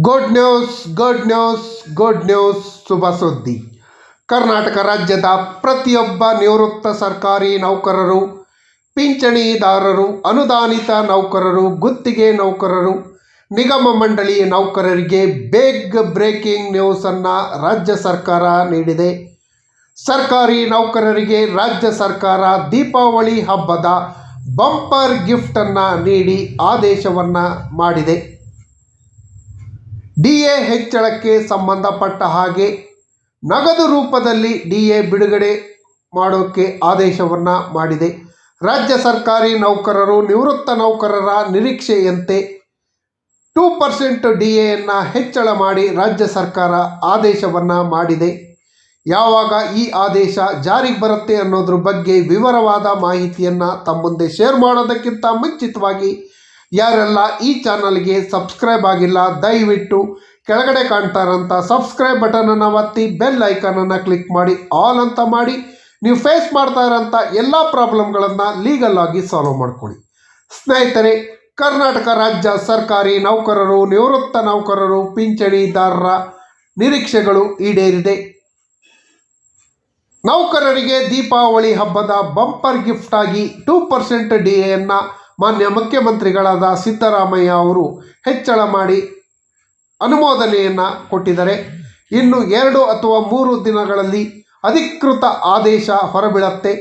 Good news good news good news ಶುಭ ಸುದ್ದಿ. ಕರ್ನಾಟಕ ರಾಜ್ಯದ ಪ್ರತಿಯೊಬ್ಬ ನಿವೃತ್ತ ಸರ್ಕಾರಿ ನೌಕರರು, ಪಿಂಚಣಿದಾರರು, ಅನುದಾನಿತ ನೌಕರರು, ಗುತ್ತಿಗೆ ನೌಕರರು, ನಿಗಮ ಮಂಡಳಿ ನೌಕರರಿಗೆ ಬೇಗ್ ಬ್ರೇಕಿಂಗ್ ನ್ಯೂಸನ್ನು ರಾಜ್ಯ ಸರ್ಕಾರ ನೀಡಿದೆ. ಸರ್ಕಾರಿ ನೌಕರರಿಗೆ ರಾಜ್ಯ ಸರ್ಕಾರ ದೀಪಾವಳಿ ಹಬ್ಬದ ಬಂಪರ್ ಗಿಫ್ಟನ್ನು ನೀಡಿ ಆದೇಶವನ್ನು ಮಾಡಿದೆ. ಡಿ ಎ ಹೆಚ್ಚಳಕ್ಕೆ ಸಂಬಂಧಪಟ್ಟ ಹಾಗೆ ನಗದು ರೂಪದಲ್ಲಿ ಡಿ ಎ ಬಿಡುಗಡೆ ಮಾಡೋಕ್ಕೆ ಆದೇಶವನ್ನು ಮಾಡಿದೆ. ರಾಜ್ಯ ಸರ್ಕಾರಿ ನೌಕರರು ನಿವೃತ್ತ ನೌಕರರ ನಿರೀಕ್ಷೆಯಂತೆ ಟೂ ಪರ್ಸೆಂಟ್ ಡಿ ಎಯನ್ನು ಹೆಚ್ಚಳ ಮಾಡಿ ರಾಜ್ಯ ಸರ್ಕಾರ ಆದೇಶವನ್ನು ಮಾಡಿದೆ. ಯಾವಾಗ ಈ ಆದೇಶ ಜಾರಿಗೆ ಬರುತ್ತೆ ಅನ್ನೋದ್ರ ಬಗ್ಗೆ ವಿವರವಾದ ಮಾಹಿತಿಯನ್ನು ತಮ್ಮ ಮುಂದೆ ಶೇರ್ ಮಾಡೋದಕ್ಕಿಂತ ಮುಂಚಿತವಾಗಿ ಯಾರೆಲ್ಲ ಈ ಚಾನಲ್ಗೆ ಸಬ್ಸ್ಕ್ರೈಬ್ ಆಗಿಲ್ಲ, ದಯವಿಟ್ಟು ಕೆಳಗಡೆ ಕಾಣ್ತಾರಂತ ಸಬ್ಸ್ಕ್ರೈಬ್ ಬಟನನ್ನು ಒತ್ತಿ, ಬೆಲ್ ಐಕನನ್ನು ಕ್ಲಿಕ್ ಮಾಡಿ, ಆಲ್ ಅಂತ ಮಾಡಿ. ನೀವು ಫೇಸ್ ಮಾಡ್ತಾ ಇರೋಂಥ ಎಲ್ಲ ಪ್ರಾಬ್ಲಮ್ಗಳನ್ನು ಲೀಗಲ್ ಆಗಿ ಸಾಲ್ವ್ ಮಾಡ್ಕೊಳ್ಳಿ. ಸ್ನೇಹಿತರೆ, ಕರ್ನಾಟಕ ರಾಜ್ಯ ಸರ್ಕಾರಿ ನೌಕರರು, ನಿವೃತ್ತ ನೌಕರರು ಪಿಂಚಣಿದಾರರ ನಿರೀಕ್ಷೆಗಳು ಈಡೇರಿದೆ. ನೌಕರರಿಗೆ ದೀಪಾವಳಿ ಹಬ್ಬದ ಬಂಪರ್ ಗಿಫ್ಟ್ ಆಗಿ ಟೂ ಪರ್ಸೆಂಟ್ ಡಿ ಎಯನ್ನು ಮಾನ್ಯ ಮುಖ್ಯಮಂತ್ರಿಗಳಾದ ಸಿದ್ದರಾಮಯ್ಯ ಅವರು ಹೆಚ್ಚಳ ಮಾಡಿ ಅನುಮೋದನೆಯನ್ನು ಕೊಟ್ಟಿದ್ದಾರೆ. ಇನ್ನು ಎರಡು ಅಥವಾ ಮೂರು ದಿನಗಳಲ್ಲಿ ಅಧಿಕೃತ ಆದೇಶ ಹೊರಬೀಳತ್ತೆ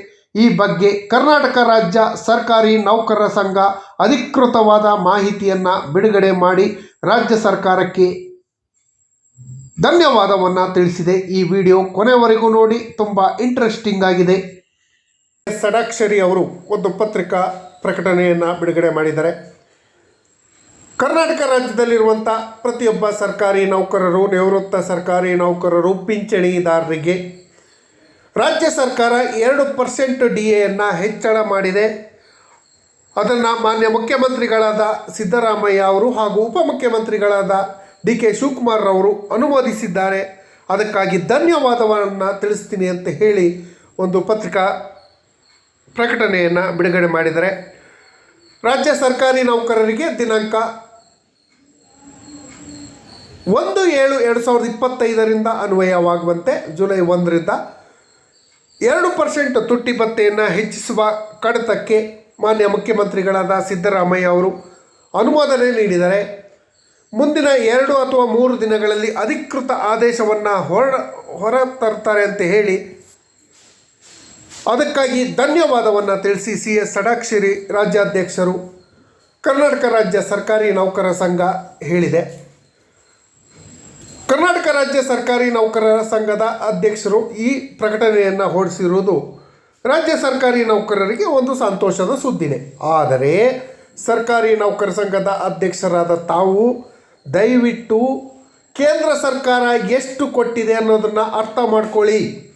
ಈ ಬಗ್ಗೆ ಕರ್ನಾಟಕ ರಾಜ್ಯ ಸರ್ಕಾರಿ ನೌಕರರ ಸಂಘ ಅಧಿಕೃತವಾದ ಮಾಹಿತಿಯನ್ನು ಬಿಡುಗಡೆ ಮಾಡಿ ರಾಜ್ಯ ಸರ್ಕಾರಕ್ಕೆ ಧನ್ಯವಾದವನ್ನು ತಿಳಿಸಿದೆ. ಈ ವಿಡಿಯೋ ಕೊನೆವರೆಗೂ ನೋಡಿ, ತುಂಬ ಇಂಟ್ರೆಸ್ಟಿಂಗ್ ಆಗಿದೆ. ಸಡಾಕ್ಷರಿ ಅವರು ಒಂದು ಪತ್ರಿಕಾ ಪ್ರಕಟಣೆಯನ್ನು ಬಿಡುಗಡೆ ಮಾಡಿದ್ದಾರೆ. ಕರ್ನಾಟಕ ರಾಜ್ಯದಲ್ಲಿರುವಂಥ ಪ್ರತಿಯೊಬ್ಬ ಸರ್ಕಾರಿ ನೌಕರರು, ನಿವೃತ್ತ ಸರ್ಕಾರಿ ನೌಕರರು, ಪಿಂಚಣಿದಾರರಿಗೆ ರಾಜ್ಯ ಸರ್ಕಾರ ಎರಡು ಪರ್ಸೆಂಟ್ ಡಿ ಎಯನ್ನು ಹೆಚ್ಚಳ ಮಾಡಿದೆ. ಅದನ್ನು ಮಾನ್ಯ ಮುಖ್ಯಮಂತ್ರಿಗಳಾದ ಸಿದ್ದರಾಮಯ್ಯ ಅವರು ಹಾಗೂ ಉಪಮುಖ್ಯಮಂತ್ರಿಗಳಾದ ಡಿ ಕೆ ಶಿವಕುಮಾರ್ ಅವರು ಅನುಮೋದಿಸಿದ್ದಾರೆ. ಅದಕ್ಕಾಗಿ ಧನ್ಯವಾದವನ್ನು ತಿಳಿಸ್ತೀನಿ ಅಂತ ಹೇಳಿ ಒಂದು ಪತ್ರಿಕಾ ಪ್ರಕಟಣೆಯನ್ನು ಬಿಡುಗಡೆ ಮಾಡಿದರೆ ರಾಜ್ಯ ಸರ್ಕಾರಿ ನೌಕರರಿಗೆ ದಿನಾಂಕ ಒಂದು ಏಳು ಎರಡು ಸಾವಿರದ ಇಪ್ಪತ್ತೈದರಿಂದ ಅನ್ವಯವಾಗುವಂತೆ ಜುಲೈ ಒಂದರಿಂದ ಎರಡು ಪರ್ಸೆಂಟ್ ತುಟ್ಟಿ ಭತ್ತೆಯನ್ನು ಹೆಚ್ಚಿಸುವ ಕಡತಕ್ಕೆ ಮಾನ್ಯ ಮುಖ್ಯಮಂತ್ರಿಗಳಾದ ಸಿದ್ದರಾಮಯ್ಯ ಅವರು ಅನುಮೋದನೆ ನೀಡಿದ್ದಾರೆ ಮುಂದಿನ ಎರಡು ಅಥವಾ ಮೂರು ದಿನಗಳಲ್ಲಿ ಅಧಿಕೃತ ಆದೇಶವನ್ನು ಹೊರ ಹೊರ ತರ್ತಾರೆ ಅಂತ ಹೇಳಿ ಅದಕ್ಕಾಗಿ ಧನ್ಯವಾದವನ್ನು ತಿಳಿಸಿ ಸಿ ಎಸ್ ಷಡಾಕ್ಷರಿ ರಾಜ್ಯಾಧ್ಯಕ್ಷರು, ಕರ್ನಾಟಕ ರಾಜ್ಯ ಸರ್ಕಾರಿ ನೌಕರರ ಸಂಘ ಹೇಳಿದೆ. ಕರ್ನಾಟಕ ರಾಜ್ಯ ಸರ್ಕಾರಿ ನೌಕರರ ಸಂಘದ ಅಧ್ಯಕ್ಷರು ಈ ಪ್ರಕಟಣೆಯನ್ನು ಹೊರಡಿಸಿರುವುದು ರಾಜ್ಯ ಸರ್ಕಾರಿ ನೌಕರರಿಗೆ ಒಂದು ಸಂತೋಷದ ಸುದ್ದಿನೆ. ಆದರೆ ಸರ್ಕಾರಿ ನೌಕರ ಸಂಘದ ಅಧ್ಯಕ್ಷರಾದ ತಾವು ದಯವಿಟ್ಟು ಕೇಂದ್ರ ಸರ್ಕಾರ ಎಷ್ಟು ಕೊಟ್ಟಿದೆ ಅನ್ನೋದನ್ನು ಅರ್ಥ ಮಾಡ್ಕೊಳ್ಳಿ.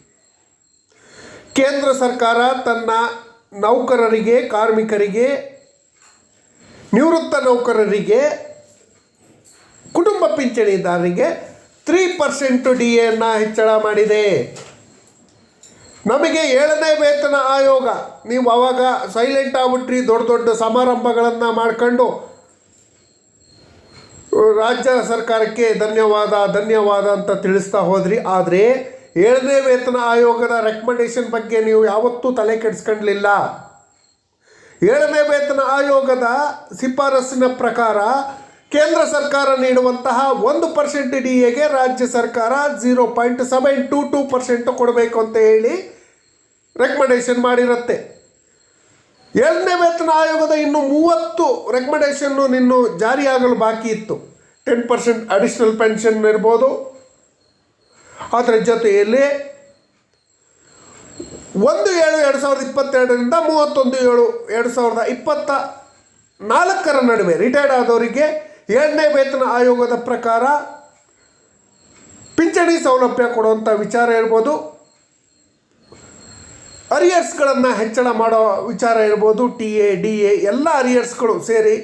ಕೇಂದ್ರ ಸರ್ಕಾರ ತನ್ನ ನೌಕರರಿಗೆ, ಕಾರ್ಮಿಕರಿಗೆ, ನಿವೃತ್ತ ನೌಕರರಿಗೆ, ಕುಟುಂಬ ಪಿಂಚಣಿದಾರರಿಗೆ ತ್ರೀ ಪರ್ಸೆಂಟ್ ಡಿ ಎನ್ನು ಹೆಚ್ಚಳ ಮಾಡಿದೆ. ನಮಗೆ ಏಳನೇ ವೇತನ ಆಯೋಗ, ನೀವು ಅವಾಗ ಸೈಲೆಂಟ್ ಆಗ್ಬಿಟ್ರಿ, ದೊಡ್ಡ ದೊಡ್ಡ ಸಮಾರಂಭಗಳನ್ನು ಮಾಡ್ಕೊಂಡು ರಾಜ್ಯ ಸರ್ಕಾರಕ್ಕೆ ಧನ್ಯವಾದ ಧನ್ಯವಾದ ಅಂತ ತಿಳಿಸ್ತಾ ಹೋದ್ರಿ. ಆದರೆ ಏಳನೇ ವೇತನ ಆಯೋಗದ ರೆಕಮೆಂಡೇಶನ್ ಬಗ್ಗೆ ನೀವು ಯಾವತ್ತೂ ತಲೆ ಕೆಡಿಸ್ಕೊಂಡ್ಲಿಲ್ಲ ಏಳನೇ ವೇತನ ಆಯೋಗದ ಶಿಫಾರಸ್ಸಿನ ಪ್ರಕಾರ ಕೇಂದ್ರ ಸರ್ಕಾರ ನೀಡುವಂತಹ ಒಂದು ಪರ್ಸೆಂಟ್ ಡಿ ಎಗೆ ರಾಜ್ಯ ಸರ್ಕಾರ zero point seven two two percent ಕೊಡಬೇಕು ಅಂತ ಹೇಳಿ ರೆಕಮೆಂಡೇಶನ್ ಮಾಡಿರುತ್ತೆ. ಏಳನೇ ವೇತನ ಆಯೋಗದ ಇನ್ನು ಮೂವತ್ತು ರೆಕಮೆಂಡೇಷನ್ನು ನಿನ್ನು ಜಾರಿಯಾಗಲು ಬಾಕಿ ಇತ್ತು. ಟೆನ್ ಪರ್ಸೆಂಟ್ ಅಡಿಷ್ನಲ್ ಪೆನ್ಷನ್ ಇರ್ಬೋದು. ಅದರ ಜೊತೆಯಲ್ಲಿ ಒಂದು ಏಳು ಎರಡು ಸಾವಿರದ ಇಪ್ಪತ್ತೆರಡರಿಂದ ಮೂವತ್ತೊಂದು ಏಳು ಎರಡು ಸಾವಿರದ ಇಪ್ಪತ್ತ ನಾಲ್ಕರ ನಡುವೆ ರಿಟೈರ್ಡ್ ಆದವರಿಗೆ ಏಳನೇ ವೇತನ ಆಯೋಗದ ಪ್ರಕಾರ ಪಿಂಚಣಿ ಸೌಲಭ್ಯ ಕೊಡುವಂಥ ವಿಚಾರ ಇರ್ಬೋದು. ಅರಿಯರ್ಸ್ಗಳನ್ನು ಹೆಚ್ಚಳ ಮಾಡೋ ವಿಚಾರ ಇರ್ಬೋದು. ಟಿ ಎ, ಡಿ ಎ ಎಲ್ಲ ಅರಿಯರ್ಸ್ಗಳು ಸೇರಿ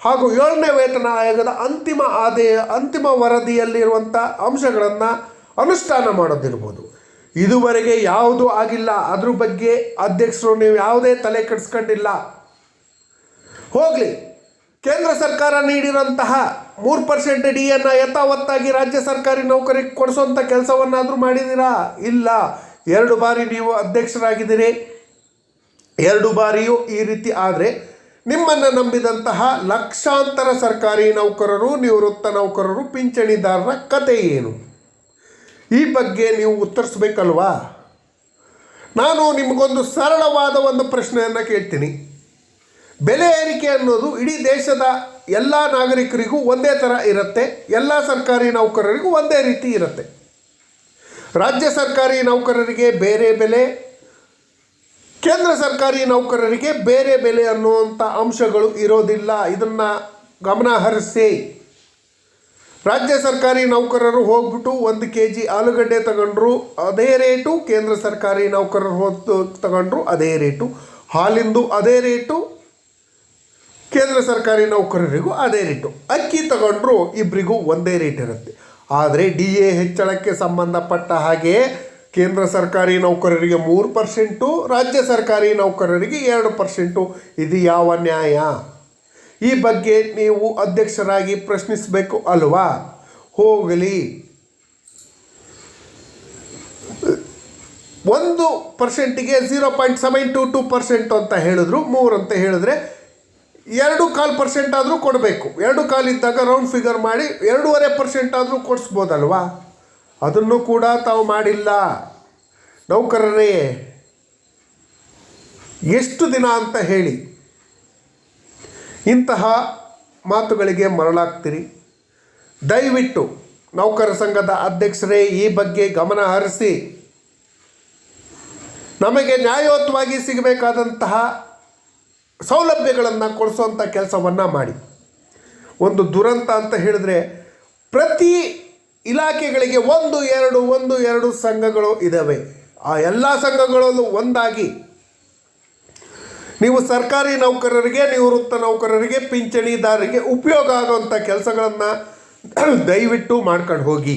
ಹಾಗೂ ಏಳನೇ ವೇತನ ಆಯೋಗದ ಅಂತಿಮ ಆದೇಯ, ಅಂತಿಮ ವರದಿಯಲ್ಲಿರುವಂಥ ಅಂಶಗಳನ್ನು ಅನುಷ್ಠಾನ ಮಾಡೋದಿರ್ಬೋದು. ಇದುವರೆಗೆ ಯಾವುದು ಆಗಿಲ್ಲ, ಅದ್ರ ಬಗ್ಗೆ ಅಧ್ಯಕ್ಷರು ನೀವು ಯಾವುದೇ ತಲೆ ಕೆಡಿಸ್ಕೊಂಡಿಲ್ಲ. ಹೋಗಲಿ, ಕೇಂದ್ರ ಸರ್ಕಾರ ನೀಡಿರೋಂತಹ ಮೂರು ಪರ್ಸೆಂಟ್ ಡಿಯನ್ನು ಯಥಾವತ್ತಾಗಿ ರಾಜ್ಯ ಸರ್ಕಾರಿ ನೌಕರಿಗೆ ಕೊಡಿಸೋಂಥ ಕೆಲಸವನ್ನಾದರೂ ಮಾಡಿದ್ದೀರಾ? ಇಲ್ಲ. ಎರಡು ಬಾರಿ ನೀವು ಅಧ್ಯಕ್ಷರಾಗಿದ್ದೀರಿ. ಎರಡು ಬಾರಿಯೂ ಈ ರೀತಿ ಆದರೆ ನಿಮ್ಮನ್ನು ನಂಬಿದಂತಹ ಲಕ್ಷಾಂತರ ಸರ್ಕಾರಿ ನೌಕರರು, ನಿವೃತ್ತ ನೌಕರರು, ಪಿಂಚಣಿದಾರರ ಕತೆ ಏನು? ಈ ಬಗ್ಗೆ ನೀವು ಉತ್ತರಿಸ್ಬೇಕಲ್ವಾ? ನಾನು ನಿಮಗೊಂದು ಸರಳವಾದ ಒಂದು ಪ್ರಶ್ನೆಯನ್ನು ಕೇಳ್ತೀನಿ. ಬೆಲೆ ಏರಿಕೆ ಅನ್ನೋದು ಇಡೀ ದೇಶದ ಎಲ್ಲ ನಾಗರಿಕರಿಗೂ ಒಂದೇ ಥರ ಇರುತ್ತೆ, ಎಲ್ಲ ಸರ್ಕಾರಿ ನೌಕರರಿಗೂ ಒಂದೇ ರೀತಿ ಇರುತ್ತೆ. ರಾಜ್ಯ ಸರ್ಕಾರಿ ನೌಕರರಿಗೆ ಬೇರೆ ಬೆಲೆ, ಕೇಂದ್ರ ಸರ್ಕಾರಿ ನೌಕರರಿಗೆ ಬೇರೆ ಬೆಲೆ ಅನ್ನುವಂಥ ಅಂಶಗಳು ಇರೋದಿಲ್ಲ. ಇದನ್ನು ಗಮನ ಹರಿಸಿ. ರಾಜ್ಯ ಸರ್ಕಾರಿ ನೌಕರರು ಹೋಗ್ಬಿಟ್ಟು ಒಂದು ಕೆ ಜಿ ಆಲೂಗಡ್ಡೆ ತಗೊಂಡ್ರು ಅದೇ ರೇಟು, ಕೇಂದ್ರ ಸರ್ಕಾರಿ ನೌಕರರು ಹೊತ್ತು ತಗೊಂಡ್ರು ಅದೇ ರೇಟು, ಹಾಲಿಂದು ಅದೇ ರೇಟು, ಕೇಂದ್ರ ಸರ್ಕಾರಿ ನೌಕರರಿಗೂ ಅದೇ ರೇಟು. ಅಕ್ಕಿ ತಗೊಂಡ್ರು ಇಬ್ಬರಿಗೂ ಒಂದೇ ರೇಟ್ ಇರುತ್ತೆ. ಆದರೆ ಡಿ ಎ ಹೆಚ್ಚಳಕ್ಕೆ ಸಂಬಂಧಪಟ್ಟ ಹಾಗೆ ಕೇಂದ್ರ ಸರ್ಕಾರಿ ನೌಕರರಿಗೆ ಮೂರು ಪರ್ಸೆಂಟು, ರಾಜ್ಯ ಸರ್ಕಾರಿ ನೌಕರರಿಗೆ ಎರಡು ಪರ್ಸೆಂಟು. ಇದು ಯಾವ ನ್ಯಾಯ? ಈ ಬಗ್ಗೆ ನೀವು ಅಧ್ಯಕ್ಷರಾಗಿ ಪ್ರಶ್ನಿಸಬೇಕು ಅಲ್ವಾ? ಹೋಗಲಿ. ಒಂದು ಪರ್ಸೆಂಟಿಗೆ zero point seven two two percent ಅಂತ ಹೇಳಿದ್ರು. ಮೂರು ಅಂತ ಹೇಳಿದ್ರೆ ಎರಡು ಕಾಲು ಪರ್ಸೆಂಟ್ ಆದರೂ ಕೊಡಬೇಕು. ಎರಡು ಕಾಲು ಇದ್ದಾಗ ರೌಂಡ್ ಫಿಗರ್ ಮಾಡಿ ಎರಡೂವರೆ ಪರ್ಸೆಂಟ್ ಆದರೂ ಕೊಡಿಸ್ಬೋದಲ್ವಾ? ಅದನ್ನು ಕೂಡ ತಾವು ಮಾಡಿಲ್ಲ. ನೌಕರರೇ, ಎಷ್ಟು ದಿನ ಅಂತ ಹೇಳಿ. ಇಂತಹ ಮಾತುಗಳಿಗೆ ಮರಳಾಗ್ತೀರಿ. ದಯವಿಟ್ಟು ನೌಕರ ಸಂಘದ ಅಧ್ಯಕ್ಷರೇ ಈ ಬಗ್ಗೆ ಗಮನ ಹರಿಸಿ. ನಮಗೆ ನ್ಯಾಯಯುತವಾಗಿ ಸಿಗಬೇಕಾದಂತಹ ಸೌಲಭ್ಯಗಳನ್ನು ಕೊಡಿಸುವಂಥ ಕೆಲಸವನ್ನು ಮಾಡಿ. ಒಂದು ದುರಂತ ಅಂತ ಹೇಳಿದ್ರೆ ಪ್ರತಿ ಇಲಾಖೆಗಳಿಗೆ ಒಂದು, ಎರಡು ಒಂದು, ಎರಡು ಸಂಘಗಳು ಇದ್ದಾವೆ ಆ ಎಲ್ಲ ಸಂಘಗಳಲ್ಲೂ ಒಂದಾಗಿ ನೀವು ಸರ್ಕಾರಿ ನೌಕರರಿಗೆ ನಿವೃತ್ತ ನೌಕರರಿಗೆ, ಪಿಂಚಣಿದಾರರಿಗೆ ಉಪಯೋಗ ಆಗುವಂಥ ಕೆಲಸಗಳನ್ನು ದಯವಿಟ್ಟು ಮಾಡ್ಕೊಂಡು ಹೋಗಿ.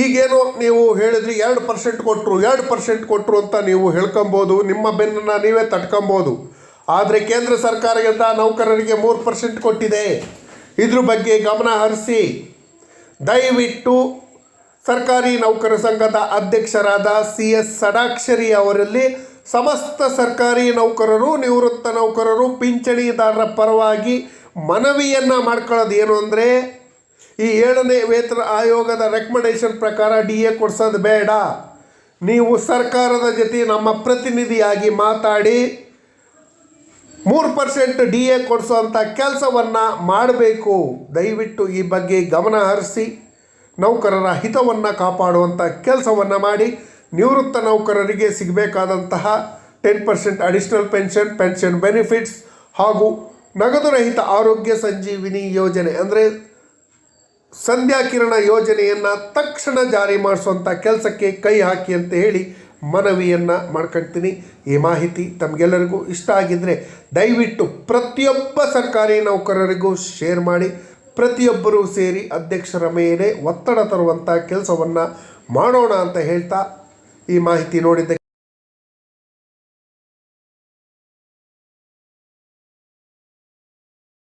ಈಗೇನೋ ನೀವು ಹೇಳಿದ್ರಿ ಎರಡು ಪರ್ಸೆಂಟ್ ಕೊಟ್ಟರು ಎರಡು ಪರ್ಸೆಂಟ್ ಕೊಟ್ಟರು ಅಂತ ನೀವು ಹೇಳ್ಕೊಬೋದು, ನಿಮ್ಮ ಬೆನ್ನನ್ನು ನೀವೇ ತಟ್ಕೊಬೋದು. ಆದರೆ ಕೇಂದ್ರ ಸರ್ಕಾರದಿಂದ ನೌಕರರಿಗೆ ಮೂರು ಪರ್ಸೆಂಟ್ ಕೊಟ್ಟಿದೆ. ಇದ್ರ ಬಗ್ಗೆ ಗಮನ ಹರಿಸಿ. ದಯವಿಟ್ಟು ಸರ್ಕಾರಿ ನೌಕರ ಸಂಘದ ಅಧ್ಯಕ್ಷರಾದ ಸಿ ಎಸ್ ಸಡಾಕ್ಷರಿ ಅವರಲ್ಲಿ ಸಮಸ್ತ ಸರ್ಕಾರಿ ನೌಕರರು, ನಿವೃತ್ತ ನೌಕರರು, ಪಿಂಚಣಿದಾರರ ಪರವಾಗಿ ಮನವಿಯನ್ನು ಮಾಡ್ಕೊಳ್ಳೋದು ಏನು ಅಂದರೆ, ಈ ಏಳನೇ ವೇತನ ಆಯೋಗದ ರೆಕಮೆಂಡೇಷನ್ ಪ್ರಕಾರ ಡಿ ಎ ಕೊಡ್ಸೋದು ಬೇಡ. ನೀವು ಸರ್ಕಾರದ ಜೊತೆ ನಮ್ಮ ಪ್ರತಿನಿಧಿಯಾಗಿ ಮಾತಾಡಿ, ಮೂರು ಪರ್ಸೆಂಟ್ ಡಿ ಎ ಕೊಡಿಸುವಂಥ ಕೆಲಸವನ್ನು ಮಾಡಬೇಕು. ದಯವಿಟ್ಟು ಈ ಬಗ್ಗೆ ಗಮನ ಹರಿಸಿ. ನೌಕರರ ಹಿತವನ್ನು ಕಾಪಾಡುವಂಥ ಕೆಲಸವನ್ನು ಮಾಡಿ ನಿವೃತ್ತ ನೌಕರರಿಗೆ ಸಿಗಬೇಕಾದಂತಹ ten percent additional pension pension benefits ಹಾಗೂ ನಗದು ರಹಿತ ಆರೋಗ್ಯ ಸಂಜೀವಿನಿ ಯೋಜನೆ ಅಂದರೆ ಸಂಧ್ಯಾ ಕಿರಣ ಯೋಜನೆಯನ್ನು ತಕ್ಷಣ ಜಾರಿ ಮಾಡಿಸುವಂಥ ಕೆಲಸಕ್ಕೆ ಕೈ ಹಾಕಿ ಅಂತ ಹೇಳಿ ಮನವಿಯನ್ನು ಮಾಡ್ಕೊಳ್ತೀನಿ ಈ ಮಾಹಿತಿ ತಮಗೆಲ್ಲರಿಗೂ ಇಷ್ಟ ಆಗಿದ್ದರೆ ದಯವಿಟ್ಟು ಪ್ರತಿಯೊಬ್ಬ ಸರ್ಕಾರಿ ನೌಕರರಿಗೂ ಶೇರ್ ಮಾಡಿ. ಪ್ರತಿಯೊಬ್ಬರೂ ಸೇರಿ ಅಧ್ಯಕ್ಷರ ಮೇಲೆ ಒತ್ತಡ ತರುವಂಥ ಕೆಲಸವನ್ನು ಮಾಡೋಣ ಅಂತ ಹೇಳ್ತಾ ಈ ಮಾಹಿತಿ ನೋಡಿದ್ದಕ್ಕೆ